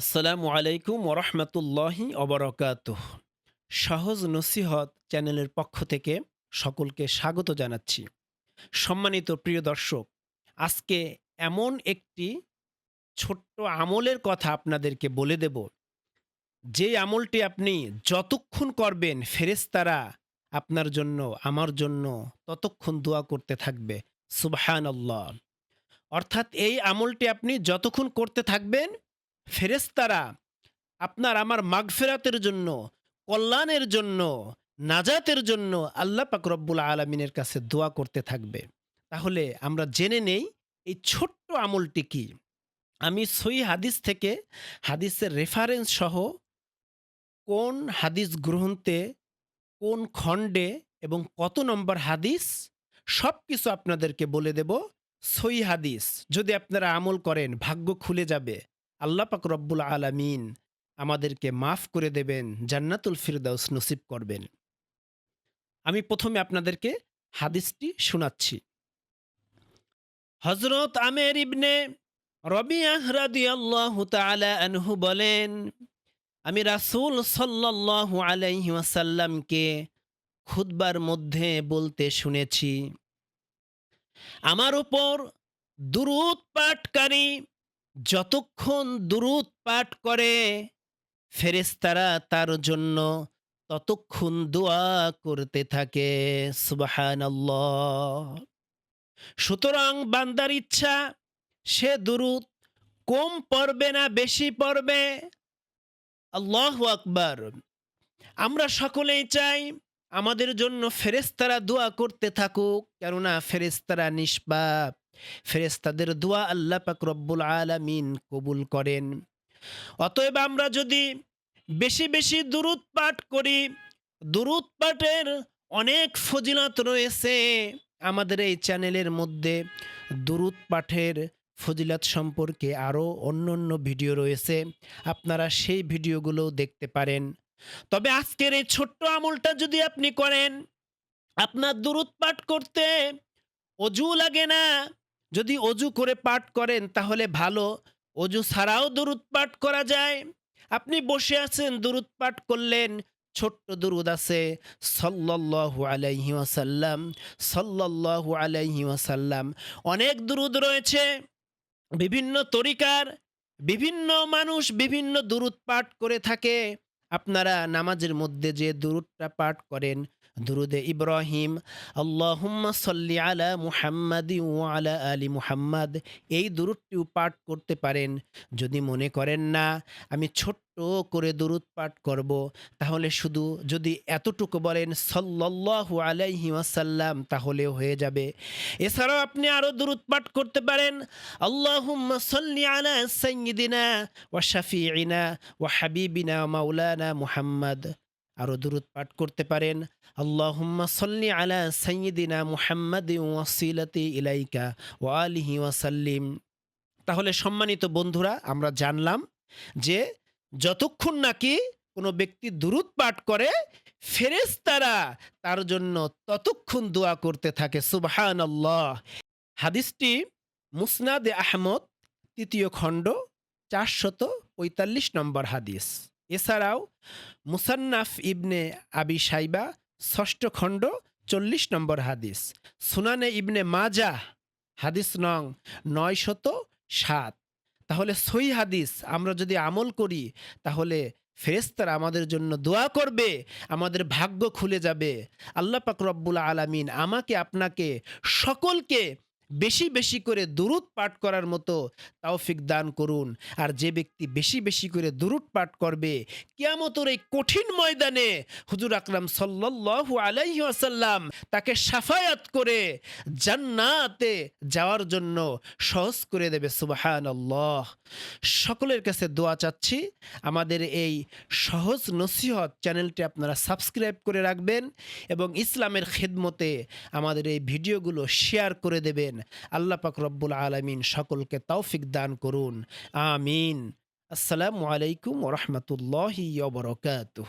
আসসালামু আলাইকুম ওরহমতুল্লাহি অবরকাত সহজ নসিহত চ্যানেলের পক্ষ থেকে সকলকে স্বাগত জানাচ্ছি। সম্মানিত প্রিয় দর্শক, আজকে এমন একটি ছোট্ট আমলের কথা আপনাদেরকে বলে দেব। যে আমলটি আপনি যতক্ষণ করবেন, ফেরেশতারা আপনার জন্য, আমার জন্য ততক্ষণ দোয়া করতে থাকবে। সুবহান অর্থাৎ এই আমলটি আপনি যতক্ষণ করতে থাকবেন ফেরেশতারা আপনার আমার মাগফেরাতের জন্য, কল্যাণের জন্য, নাজাতের জন্য আল্লাহ পাক রব্বুল আলমিনের কাছে দোয়া করতে থাকবে। তাহলে আমরা জেনে নেই এই ছোট্ট আমলটি কি। আমি সই হাদিস থেকে হাদিসের রেফারেন্স সহ কোন হাদিস গ্রন্থে, কোন খণ্ডে এবং কত নম্বর হাদিস সব কিছু আপনাদেরকে বলে দেব। সই হাদিস, যদি আপনারা আমল করেন, ভাগ্য খুলে যাবে। আল্লাহ পাক রব্বুল আলামিন আমাদেরকে মাফ করে দেবেন, জান্নাতুল ফিরদাউস নসিব করবেন। আমি প্রথমে আপনাদেরকে হাদিসটি শোনাচ্ছি। হজরত আমের ইবনে তাআলা আনহু বলেন, আমি রাসূল সাল্লাল্লাহু আলাইহি ওয়াসাল্লামকে খুতবার মধ্যে বলতে শুনেছি, আমার উপর দুরূদ পাঠকারী যতক্ষণ দুরূদ পাঠ করে ফেরেশতারা তার জন্য ততক্ষণ দোয়া করতে থাকে, সুবহানাল্লাহ। সুতরাং বান্দার ইচ্ছা, সে দুরূদ কম পড়বে না, বেশি পড়বে। আল্লাহ আকবার। আমরা সকলেই চাই আমাদের জন্য ফেরেস্তারা দোয়া করতে থাকুক, কেননা ফেরেস্তারা নিষ্পাপ। ফেরেশতাদের দোয়া আল্লাহ পাক রব্বুল আলামিন কবুল করেন। অতএব আমরা যদি বেশি বেশি দুরুদ পাঠ করি, দুরুদ পাঠের অনেক ফজিলত রয়েছে আমাদের এই চ্যানেলের মধ্যে। দুরুদ পাঠের ফজিলত সম্পর্কে আরও অন্য অন্য ভিডিও রয়েছে, আপনারা সেই ভিডিওগুলো দেখতে পারেন। তবে আজকের এই ছোট্ট আমলটা যদি আপনি করেন, আপনার দুরুদ পাঠ করতে অজু লাগে না যদি অজু করে পাঠ করেন, তাহলে ভালো। অজু ছাড়াও দুরুদ পাঠ করা যায়। আপনি বসে আছেন, দুরুদ পাঠ করলেন, ছোট্ট দুরুদ আছে, সল্লাল্লাহু আলাইহি ওয়াসাল্লাম, সল্লাল্লাহু আলাইহি ওয়াসাল্লাম। অনেক দুরুদ রয়েছে, বিভিন্ন তরিকার, বিভিন্ন মানুষ বিভিন্ন দুরুদ পাঠ করে থাকে। আপনারা নামাজের মধ্যে যে দুরুদটা পাঠ করেন দুরুদে ইব্রাহিম, আল্লাহুম্মা সল্লি আলা মুহাম্মাদি আলা আলী মুহাম্মাদ। এই দুরুদটিও পাঠ করতে পারেন। যদি মনে করেন না, আমি ছোট্ট করে দুরুদ পাঠ করব। তাহলে শুধু যদি এতটুকু বলেন, সল্লাল্লাহু আলাইহি ওয়াসাল্লাম, তাহলেও হয়ে যাবে। এছাড়াও আপনি আরও দুরুদ পাঠ করতে পারেন, আল্লাহুম্মা সল্লি আলা সাইয়্যিদিনা ওয়া শাফিঈনা ওয়া হাবিবিনা মাওলানা মুহাম্মদ। আরও দুরুদ পাঠ করতে পারেন। আল্লাহুম্মা সল্লি আলা সাইয়্যিদিনা মুহাম্মাদ ওয়াসিলাতি ইলাইকা ওয়া আলিহি ওয়াসাল্লিম তাহলে সম্মানিত বন্ধুরা, আমরা জানলাম যে যতক্ষণ নাকি কোনো ব্যক্তি দুরুদ পাঠ করে, ফেরেশতারা তার জন্য ততক্ষণ দোয়া করতে থাকে সুবহান আল্লাহ হাদিসটি মুসনাদে আহমদ, তৃতীয় খণ্ড, চারশত পঁয়তাল্লিশ নম্বর হাদিস। এছাড়াও মুসান্নাফ ইবনে আবি সাইবা ষষ্ঠ খণ্ড, চল্লিশ নম্বর হাদিস। সুনানে ইবনে মাজা হাদিস নং নয় শত সাত। তাহলে সই হাদিস আমরা যদি আমল করি, তাহলে ফেরেস্তারা আমাদের জন্য দোয়া করবে, আমাদের ভাগ্য খুলে যাবে। আল্লাহ পাক রব্বুল আলামিন আমাকে, আপনাকে, সকলকে বেশি বেশি করে দুরুদ পাঠ করার মতো তাওফিক দান করুন। আর যে ব্যক্তি বেশি বেশি করে দুরুদ পাঠ করবে, কিয়ামতর এই কঠিন ময়দানে হুজুর আকরাম সাল্লাল্লাহু আলাইহি ওয়াসাল্লাম তাকে সাফায়াত করে জান্নাতে যাওয়ার জন্য সহজ করে দেবে। সুবহানাল্লাহ। সকলের কাছে দোয়া চাচ্ছি, আমাদের এই সহজ নসিহত চ্যানেলটি আপনারা সাবস্ক্রাইব করে রাখবেন এবং ইসলামের খেদমতে আমাদের এই ভিডিওগুলো শেয়ার করে দেবেন। আল্লাহ পাক রব্বুল আলমিন সকলকে তৌফিক দান করুন। আমিন। আসসালামু আলাইকুম ওরহমতুল্লাহি বরকাতুহ।